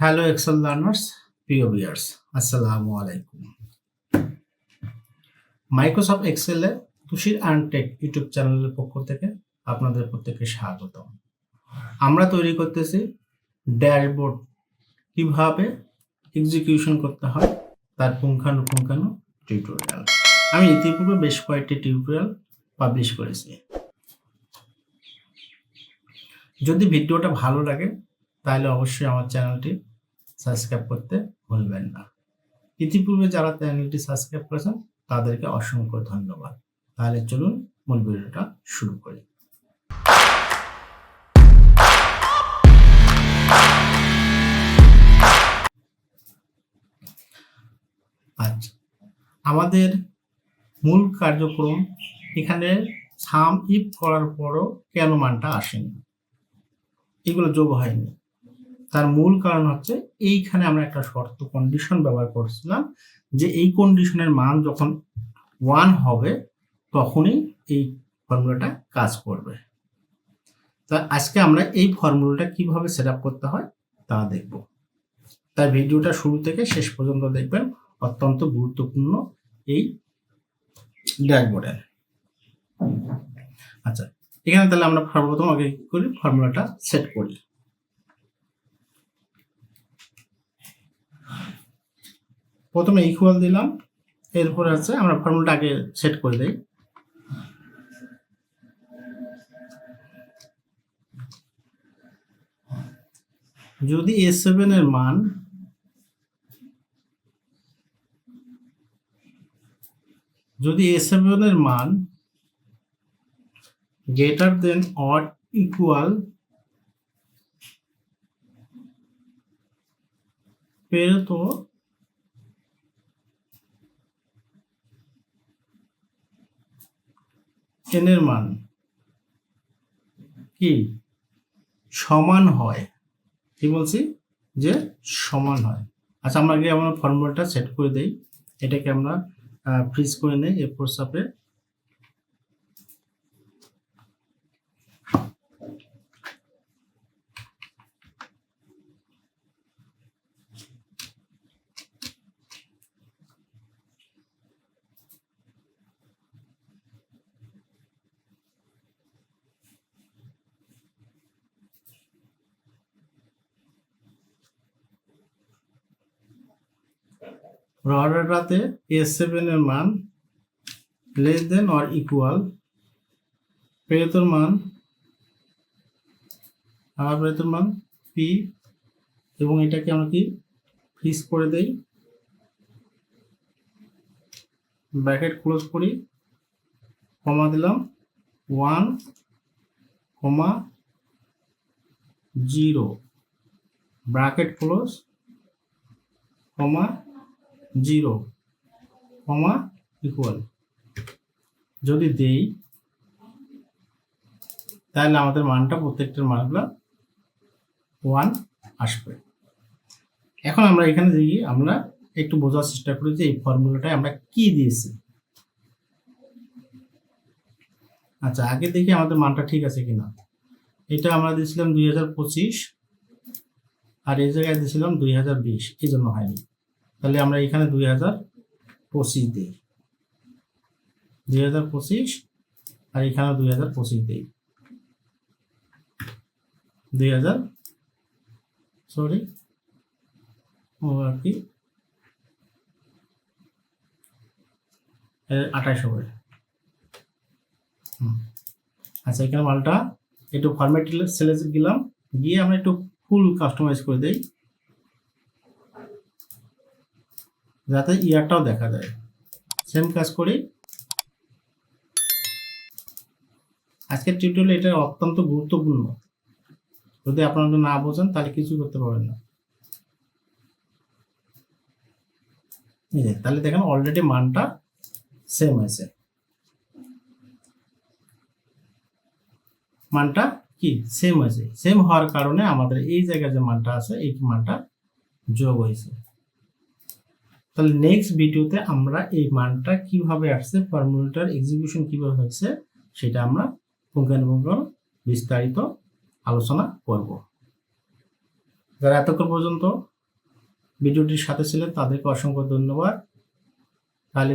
Hello Excel learners প্রিয় viewers আসসালামু আলাইকুম। মাইক্রোসফট এক্সেলে তুষির অ্যান্ড টেক ইউটিউব চ্যানেলের পক্ষ থেকে আপনাদের প্রত্যেককে স্বাগতম। আমরা তৈরি করতেছি ড্যাশবোর্ড কীভাবে এক্সিকিউশন করতে হয় তার পুঙ্খানুপুঙ্খানু টিউটোরিয়াল আমি ইতিপূর্বে বেশ কয়েকটি টিউটোরিয়াল পাবলিশ করেছি। যদি ভিডিওটা ভালো লাগে, তাহলে অবশ্যই আমার চ্যানেলটি সাবস্ক্রাইব করতে ভুলবেন না। ইতিপূর্বে যারা চ্যানেলটি সাবস্ক্রাইব করেছেন, তাদেরকে অসংখ্য ধন্যবাদ। তাহলে চলুন মূল ভিডিওটা শুরু করি। আচ্ছা আমাদের মূল কার্যক্রম এখানে সাম ইফ করার পরও কেন মানটা আসেনি? এগুলো যোগ হয়নি। তার মূল কারণ হচ্ছে এইখানে আমরা একটা শর্ত কন্ডিশন ব্যবহার করছিলাম যে এই কন্ডিশনের মান যখন ওয়ান হবে, তখনই এই ফর্মুলাটা কাজ করবে। তা আজকে আমরা এই ফর্মুলাটা কীভাবে সেট করতে হয় তা দেখব। তাই ভিডিওটা শুরু থেকে শেষ পর্যন্ত দেখবেন, অত্যন্ত গুরুত্বপূর্ণ এই ড্যাশবোর্ডের আচ্ছা এখানে তাহলে আমরা সর্বপ্রথম আগে কি করি? ফর্মুলাটা সেট করি। প্রথমে ইকুয়াল দিলাম, এরপরে আছে আমরা ফর্মুলাটা আগে সেট করে দেই। যদি এ সেভেন এর মান যদি এ সেভেন এর মান greater than or equal পেরতো এর মান কি? সমান হয়। কি বলছি? যে সমান হয়। আচ্ছা আমরা আগে আমরা ফর্মুলাটা সেট করে দেই। এটাকে আমরা ফ্রিজ করে নেই। এ ফোর সাপে রডাটাতে এ সেভেন এর মান less than or equal greater মান আবার প্রেতর মান পি এবং এটাকে আমরা কি ফিক্স করে দেই? ব্র্যাকেট ক্লোজ করি কমা দিলাম one comma zero bracket close comma zero comma equal যদি দেই, তাহলে আমাদের মানটা প্রত্যেকটার মানগুলো ওয়ান আসবে। এখন আমরা এখানে দেখি, আমরা একটু বোঝার চেষ্টা করি যে এই ফর্মুলাটায় আমরা কি দিয়েছি। আচ্ছা আগে দেখি আমাদের মানটা ঠিক আছে কিনা। এটা আমরা দিয়েছিলাম দুই হাজার পঁচিশ, আর এই জায়গায় দিয়েছিলাম দুই হাজার বিশ, এই জন্য হয়নি। তাহলে আমরা এখানে দুই হাজার পঁচিশ দিই। দুই হাজার পঁচিশ আর এখানে দুই হাজার পঁচিশ দিই। দুই হাজার সরি ও আর কি? আঠাশ হবে। আচ্ছা এখানে মালটা একটু ফরম্যাট সেলে গেলাম। গিয়ে আমরা একটু ফুল কাস্টমাইজ করে দেই। যাতে ইয়ারটাও দেখা যায়। সেম কাজ করি। আজকের টিউটোরিয়াল এটা অত্যন্ত গুরুত্বপূর্ণ। যদি আপনারা না বোঝেন, তাহলে কিছু করতে পারবেন না। তাহলে দেখেন অলরেডি মানটা সেম আছে। মানটা কি? সেম আছে। সেম হওয়ার কারণে আমাদের এই জায়গায় যে মানটা আছে, এই মানটা যোগ হয়েছে। তাহলে নেক্সট ভিডিওতে আমরা এই মানটা কীভাবে আসছে ফর্মুলাটার এক্সিকিউশন কীভাবে হয়েছে সেটা আমরা পুঙ্খানুপুঙ্খ বিস্তারিত আলোচনা করব। যারা এতক্ষণ পর্যন্ত ভিডিওটির সাথে ছিলেন, তাদেরকে অসংখ্য ধন্যবাদ। তাহলে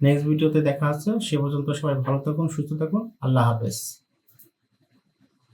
নেক্সট ভিডিওতে দেখা হচ্ছে, সে পর্যন্ত সবাই ভালো থাকুন, সুস্থ থাকুন, আল্লাহ হাফেজ।